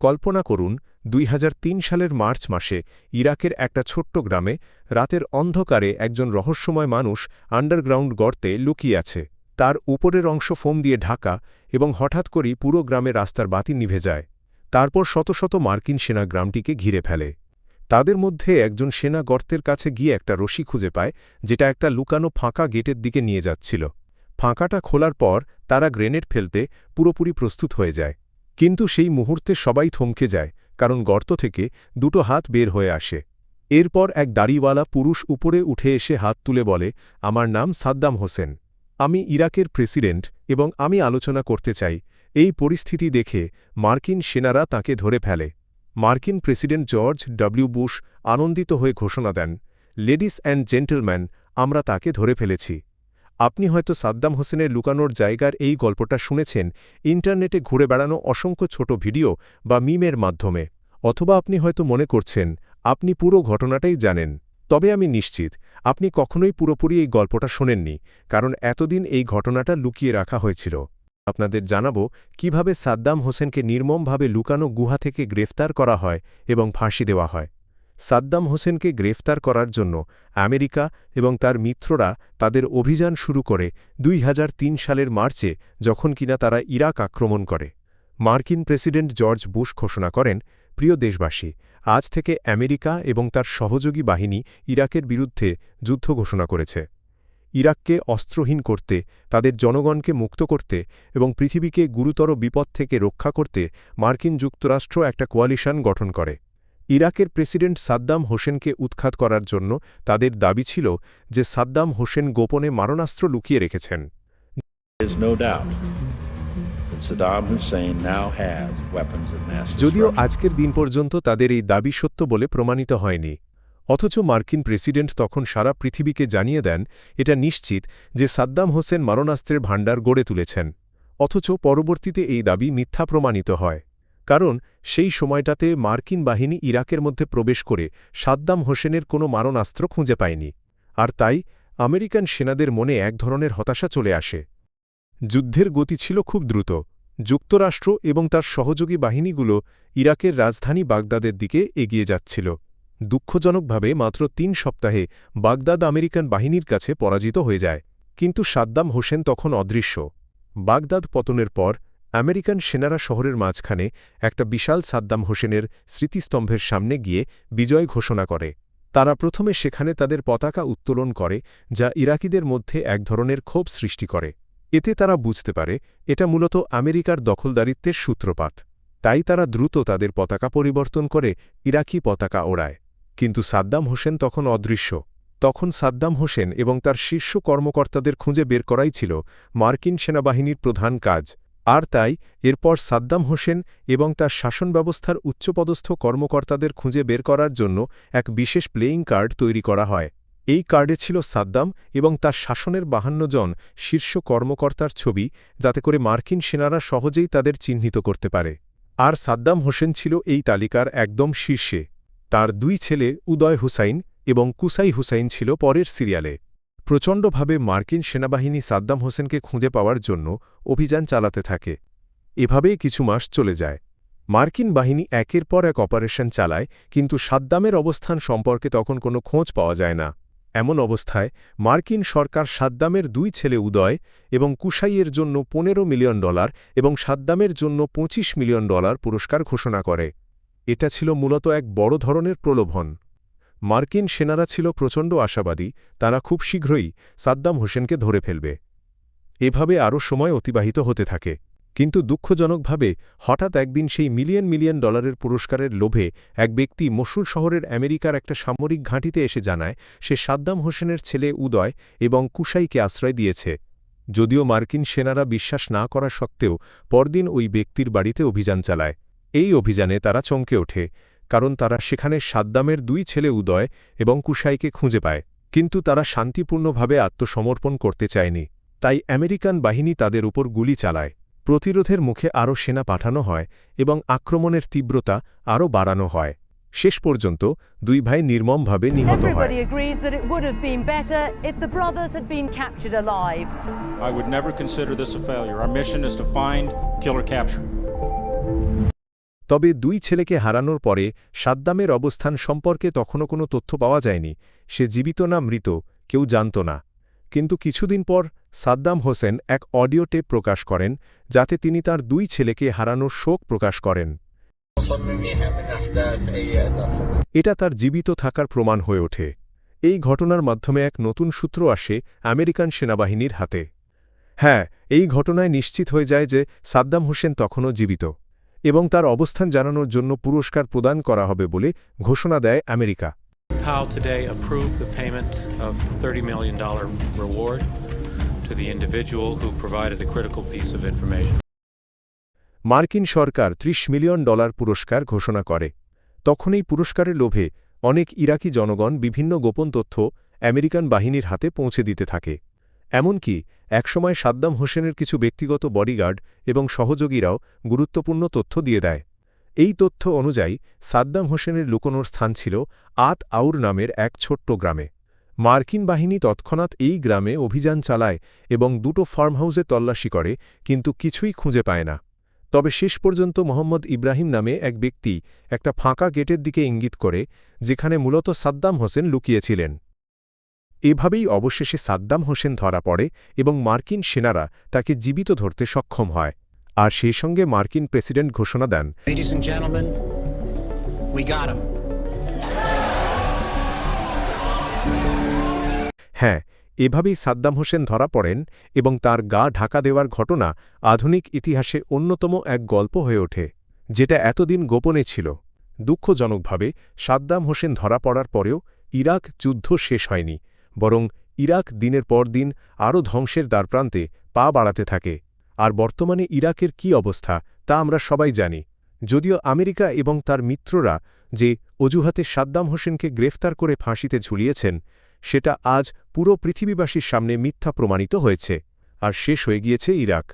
কল্পনা করুন, দুই হাজার তিন সালের মার্চ মাসে ইরাকের একটা ছোট্ট গ্রামে রাতের অন্ধকারে একজন রহস্যময় মানুষ আন্ডারগ্রাউন্ড গর্তে লুকিয়ে আছে। তার উপরের অংশ ফোম দিয়ে ঢাকা এবং হঠাৎ করেই পুরো গ্রামে রাস্তার বাতি নিভে যায়। তারপর শত শত মার্কিন সেনা গ্রামটিকে ঘিরে ফেলে। তাদের মধ্যে একজন সেনা গর্তের কাছে গিয়ে একটা রশি খুঁজে পায়, যেটা একটা লুকানো ফাঁকা গেটের দিকে নিয়ে যাচ্ছিল। ফাঁকাটা খোলার পর তারা গ্রেনেড ফেলতে পুরোপুরি প্রস্তুত হয়ে যায়। কিন্তু সেই মুহূর্তে সবাই থমকে যায়, কারণ গর্ত থেকে দুটো হাত বের হয়ে আসে। এরপর এক দাড়িওয়ালা পুরুষ উপরে উঠে এসে হাত তুলে বলে, আমার নাম সাদ্দাম হোসেন। আমি ইরাকের প্রেসিডেন্ট এবং আমি আলোচনা করতে চাই। এই পরিস্থিতি দেখে মার্কিন সেনারা তাকে ধরে ফেলে। মার্কিন প্রেসিডেন্ট জর্জ ডব্লিউ বুশ আনন্দিত হয়ে ঘোষণা দেন, লেডিস অ্যান্ড জেন্টলম্যান, আমরা তাকে ধরে ফেলেছি। আপনি হয়তো সাদ্দাম হোসেনের লুকানোর জায়গার এই গল্পটা শুনেছেন, ইন্টারনেটে ঘুরে বেড়ানো অসংখ্য ছোট ভিডিও বা মিমের মাধ্যমে। অথবা আপনি হয়তো মনে করছেন, আপনি পুরো ঘটনাটাই জানেন। তবে আমি নিশ্চিত, আপনি কখনোই পুরোপুরি এই গল্পটা শোনেননি, কারণ এতদিন এই ঘটনাটা লুকিয়ে রাখা হয়েছিল। আপনাদের জানাব, কীভাবে সাদ্দাম হোসেনকে নির্মমভাবে লুকানো গুহা থেকে গ্রেফতার করা হয় এবং ফাঁসি দেওয়া হয়। সাদ্দাম হোসেনকে গ্রেফতার করার জন্য আমেরিকা এবং তার মিত্ররা তাদের অভিযান শুরু করে দুই হাজার তিন সালের মার্চে, যখন কিনা তারা ইরাক আক্রমণ করে। মার্কিন প্রেসিডেন্ট জর্জ বুশ ঘোষণা করেন, প্রিয় দেশবাসী, আজ থেকে আমেরিকা এবং তার সহযোগী বাহিনী ইরাকের বিরুদ্ধে যুদ্ধ ঘোষণা করেছে। ইরাককে অস্ত্রহীন করতে, তাদের জনগণকে মুক্ত করতে এবং পৃথিবীকে গুরুতর বিপদ থেকে রক্ষা করতে মার্কিন যুক্তরাষ্ট্র একটা কোয়ালিশন গঠন করে। ইরাকের প্রেসিডেন্ট সাদ্দাম হোসেনকে উৎখাত করার জন্য তাদের দাবি ছিল যে সাদ্দাম হোসেন গোপনে মারণাস্ত্র লুকিয়ে রেখেছেন। যদিও আজকের দিন পর্যন্ত তাদের এই দাবি সত্য বলে প্রমাণিত হয়নি। অথচ মার্কিন প্রেসিডেন্ট তখন সারা পৃথিবীকে জানিয়ে দেন এটা নিশ্চিত যে সাদ্দাম হোসেন মারণাস্ত্রের ভাণ্ডার গড়ে তুলেছেন। অথচ পরবর্তীতে এই দাবি মিথ্যা প্রমাণিত হয়। কারণ সেই সময়টাতে মার্কিন বাহিনী ইরাকের মধ্যে প্রবেশ করে সাদ্দাম হোসেনের কোনো মারণাস্ত্র খুঁজে পায়নি। আর তাই আমেরিকান সেনাদের মনে এক ধরনের হতাশা চলে আসে। যুদ্ধের গতি ছিল খুব দ্রুত। যুক্তরাষ্ট্র এবং তার সহযোগী বাহিনীগুলো ইরাকের রাজধানী বাগদাদের দিকে এগিয়ে যাচ্ছিল। দুঃখজনকভাবে মাত্র তিন সপ্তাহে বাগদাদ আমেরিকান বাহিনীর কাছে পরাজিত হয়ে যায়। কিন্তু সাদ্দাম হোসেন তখন অদৃশ্য। বাগদাদ পতনের পর আমেরিকান সেনারা শহরের মাঝখানে একটা বিশাল সাদ্দাম হোসেনের স্মৃতিস্তম্ভের সামনে গিয়ে বিজয় ঘোষণা করে। তারা প্রথমে সেখানে তাদের পতাকা উত্তোলন করে, যা ইরাকিদের মধ্যে এক ধরনের ক্ষোভ সৃষ্টি করে। এতে তারা বুঝতে পারে, এটা মূলত আমেরিকার দখলদারিত্বের সূত্রপাত। তাই তারা দ্রুত তাদের পতাকা পরিবর্তন করে ইরাকি পতাকা ওড়ায়। কিন্তু সাদ্দাম হোসেন তখন অদৃশ্য। তখন সাদ্দাম হোসেন এবং তার শীর্ষ কর্মকর্তাদের খুঁজে বের করাই ছিল মার্কিন সেনাবাহিনীর প্রধান কাজ। আর তাই এরপর সাদ্দাম হোসেন এবং তার শাসন ব্যবস্থার উচ্চপদস্থ কর্মকর্তাদের খুঁজে বের করার জন্য এক বিশেষ প্লেয়িং কার্ড তৈরি করা হয়। এই কার্ডে ছিল সাদ্দাম এবং তার শাসনের বাহান্ন জন শীর্ষ কর্মকর্তার ছবি, যাতে করে মার্কিন সেনারা সহজেই তাদের চিহ্নিত করতে পারে। আর সাদ্দাম হোসেন ছিল এই তালিকার একদম শীর্ষে। তার দুই ছেলে উদয় হুসাইন এবং কুসাই হুসাইন ছিল পরের সিরিয়ালে। প্রচণ্ডভাবে মার্কিন সেনাবাহিনী সাদ্দাম হোসেনকে খুঁজে পাওয়ার জন্য অভিযান চালাতে থাকে। এভাবেই কিছু মাস চলে যায়। মার্কিন বাহিনী একের পর এক অপারেশন চালায়, কিন্তু সাদ্দামের অবস্থান সম্পর্কে তখন কোনো খোঁজ পাওয়া যায় না। এমন অবস্থায় মার্কিন সরকার সাদ্দামের দুই ছেলে উদয় এবং কুসাইয়ের জন্য পনেরো মিলিয়ন ডলার এবং সাদ্দামের জন্য ২৫ মিলিয়ন ডলার পুরস্কার ঘোষণা করে। এটা ছিল মূলত এক বড় ধরনের প্রলোভন। মার্কিন সেনারা ছিল প্রচণ্ড আশাবাদী, তারা খুব শীঘ্রই সাদ্দাম হোসেনকে ধরে ফেলবে। এভাবে আরও সময় অতিবাহিত হতে থাকে। কিন্তু দুঃখজনকভাবে, হঠাৎ একদিন সেই মিলিয়ন মিলিয়ন ডলারের পুরস্কারের লোভে এক ব্যক্তি মসুল শহরের আমেরিকার একটা সামরিক ঘাঁটিতে এসে জানায়, সে সাদ্দাম হোসেনের ছেলে উদয় এবং কুশাইকে আশ্রয় দিয়েছে। যদিও মার্কিন সেনারা বিশ্বাস না করা সত্ত্বেও, পরদিন ওই ব্যক্তির বাড়িতে অভিযান চালায়। এই অভিযানে তারা চমকে ওঠে। কারণ তারা সেখানে সাদ্দামের দুই ছেলে উদয় এবং কুশাইকে খুঁজে পায় কিন্তু তারা শান্তিপূর্ণভাবে আত্মসমর্পণ করতে চায়নি তাই আমেরিকান বাহিনী তাদের উপর গুলি চালায় প্রতিরোধের মুখে আরও সেনা পাঠানো হয় এবং আক্রমণের তীব্রতা আরও বাড়ানো হয় শেষ পর্যন্ত দুই ভাই নির্মমভাবে নিহত হয়. I would never consider this a failure. Our mission is to find, kill, or capture. তবে দুই ছেলেকে হারানোর পরে সাদ্দামের অবস্থান সম্পর্কে তখনও কোনো তথ্য পাওয়া যায়নি। সে জীবিত না মৃত, কেউ জানত না। কিন্তু কিছুদিন পর সাদ্দাম হোসেন এক অডিও টেপ প্রকাশ করেন, যাতে তিনি তার দুই ছেলেকে হারানোর শোক প্রকাশ করেন। এটা তার জীবিত থাকার প্রমাণ হয়ে ওঠে। এই ঘটনার মাধ্যমে এক নতুন সূত্র আসে আমেরিকান সেনাবাহিনীর হাতে। হ্যাঁ এই ঘটনায় নিশ্চিত হয়ে যায় যে সাদ্দাম হোসেন তখনও জীবিত। এবং তার অবস্থান জানানোর জন্য পুরস্কার প্রদান করা হবে বলে ঘোষণা দেয় America. Powell today approved the payment of $30 million reward to the individual who provided critical piece of information. মার্কিন সরকার ৩০ মিলিয়ন ডলার পুরস্কার ঘোষণা করে। তখন এই পুরস্কারের লোভে অনেক ইরাকি জনগণ বিভিন্ন গোপন তথ্য আমেরিকান বাহিনীর হাতে পৌঁছে দিতে থাকে। এমনকি, একসময় সাদ্দাম হোসেনের কিছু ব্যক্তিগত বডিগার্ড এবং সহযোগীরাও গুরুত্বপূর্ণ তথ্য দিয়ে দেয়। এই তথ্য অনুযায়ী, সাদ্দাম হোসেনের লুকোনোর স্থান ছিল আত আউর নামের এক ছোট্ট গ্রামে। মার্কিন বাহিনী তৎক্ষণাৎ এই গ্রামে অভিযান চালায় এবং দুটো ফার্মহাউসে তল্লাশি করে, কিন্তু কিছুই খুঁজে পায় না। তবে শেষ পর্যন্ত মোহাম্মদ ইব্রাহিম নামে এক ব্যক্তি একটা ফাঁকা গেটের দিকে ইঙ্গিত করে, যেখানে মূলত সাদ্দাম হোসেন লুকিয়েছিলেন। এভাবেই অবশেষে সাদ্দাম হোসেন ধরা পড়ে এবং মার্কিন সেনারা তাকে জীবিত ধরতে সক্ষম হয়। আর সেই সঙ্গে মার্কিন প্রেসিডেন্ট ঘোষণা দেন. হ্যাঁ এভাবেই সাদ্দাম হোসেন ধরা পড়েন এবং তার গা ঢাকা দেওয়ার ঘটনা আধুনিক ইতিহাসে অন্যতম এক গল্প হয়ে ওঠে যেটা এতদিন গোপনে ছিল। দুঃখজনকভাবে সাদ্দাম হোসেন ধরা পড়ার পরেও ইরাক যুদ্ধ শেষ হয়নি। বরং ইরাক দিনের পর দিন আরও ধ্বংসের দ্বারপ্রান্তে পা বাড়াতে থাকে। আর বর্তমানে ইরাকের কি অবস্থা তা আমরা সবাই জানি। যদিও আমেরিকা এবং তার মিত্ররা যে অজুহাতে সাদ্দাম হোসেনকে গ্রেফতার করে ফাঁসিতে ঝুলিয়েছেন, সেটা আজ পুরো পৃথিবীবাসীর সামনে মিথ্যা প্রমাণিত হয়েছে। আর শেষ হয়ে গিয়েছে ইরাক।